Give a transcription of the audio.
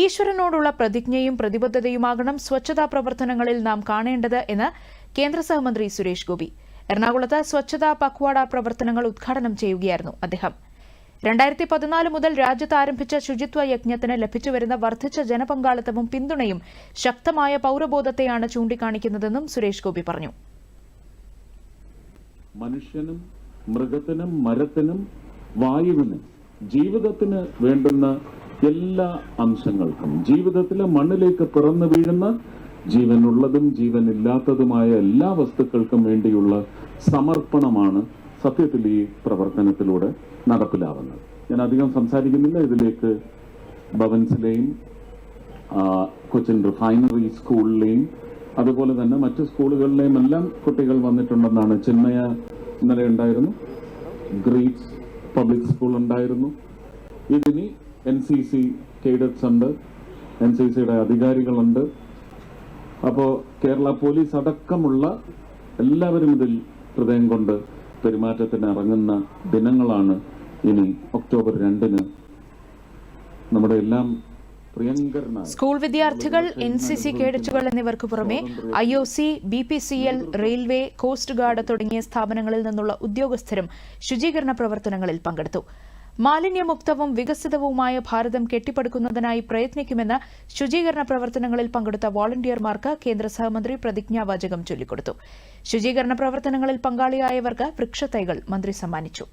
ഈശ്വരനോടുള്ള പ്രതിജ്ഞയും പ്രതിബദ്ധതയുമാകണം സ്വച്ഛതാ പ്രവർത്തനങ്ങളിൽ നാം കാണേണ്ടത് എന്ന് കേന്ദ്ര സഹമന്ത്രി സുരേഷ് ഗോപി. എറണാകുളത്ത് സ്വച്ഛതാ പക്വാഡ പ്രവർത്തനങ്ങൾ ഉദ്ഘാടനം ചെയ്യുകയായിരുന്നു അദ്ദേഹം. രണ്ടായിരത്തി പതിനാല് മുതൽ രാജ്യത്ത് ആരംഭിച്ച ശുചിത്വ യജ്ഞത്തിന് ലഭിച്ചുവരുന്ന വർദ്ധിച്ച ജനപങ്കാളിത്തവും പിന്തുണയും ശക്തമായ പൌരബോധത്തെയാണ് ചൂണ്ടിക്കാണിക്കുന്നതെന്നും സുരേഷ് ഗോപി പറഞ്ഞു. മനുഷ്യനും മൃഗത്തിനും മരത്തിനും വായുവിനും ജീവിതത്തിന് വേണ്ടുന്ന എല്ലാ അംശങ്ങൾക്കും ജീവിതത്തിലെ മണ്ണിലേക്ക് പിറന്നു വീഴുന്ന ജീവനുള്ളതും ജീവനില്ലാത്തതുമായ എല്ലാ വസ്തുക്കൾക്കും വേണ്ടിയുള്ള സമർപ്പണമാണ് സത്യത്തിൽ ഈ പ്രവർത്തനത്തിലൂടെ നടപ്പിലാവുന്നത്. ഞാൻ അധികം സംസാരിക്കുന്നില്ല. ഇതിലേക്ക് ഭവൻസിലെയും കൊച്ചിൻ റിഫൈനറി സ്കൂളിലെയും അതുപോലെ തന്നെ മറ്റു സ്കൂളുകളിലെയും എല്ലാം കുട്ടികൾ വന്നിട്ടുണ്ടെന്നാണ് ചിന്മയ ഇന്നലെ ഉണ്ടായിരുന്നു. ഗ്രീറ്റ്സ് പബ്ലിക് സ്കൂൾ ഉണ്ടായിരുന്നു. ഇതിനി എൻ സി സി കേഡറ്റ്സ് ഉണ്ട്. എൻ സി സിയുടെ അധികാരികളുണ്ട്. അപ്പോൾ കേരള പോലീസ് അടക്കമുള്ള എല്ലാവരും ഇതിൽ ഹൃദയം കൊണ്ട് പെരുമാറ്റത്തിന് ഇറങ്ങുന്ന ദിനങ്ങളാണ് ഇനി ഒക്ടോബർ രണ്ടിന്. നമ്മുടെ എല്ലാം സ്കൂൾ വിദ്യാർത്ഥികൾ എൻ സി സി കേഡറ്റുകൾ എന്നിവർക്ക് പുറമെ I O C B P C L railway coast guard തുടങ്ങിയ സ്ഥാപനങ്ങളിൽ നിന്നുള്ള ഉദ്യോഗസ്ഥരും ശുചീകരണ പ്രവർത്തനങ്ങളിൽ പങ്കെടുത്തു. മാലിന്യമുക്തവും വികസിതവുമായ ഭാരതം കെട്ടിപ്പടുക്കുന്നതിനായി പ്രയത്നിക്കുമെന്ന് ശുചീകരണ പ്രവർത്തനങ്ങളിൽ പങ്കെടുത്ത വോളണ്ടിയർമാർക്ക് കേന്ദ്ര സഹമന്ത്രി പ്രതിജ്ഞാവാചകം ചൊല്ലിക്കൊടുത്തു. ശുചീകരണ പ്രവർത്തനങ്ങളിൽ പങ്കാളിയായവർക്ക് വൃക്ഷത്തൈകൾ മന്ത്രി സമ്മാനിച്ചു.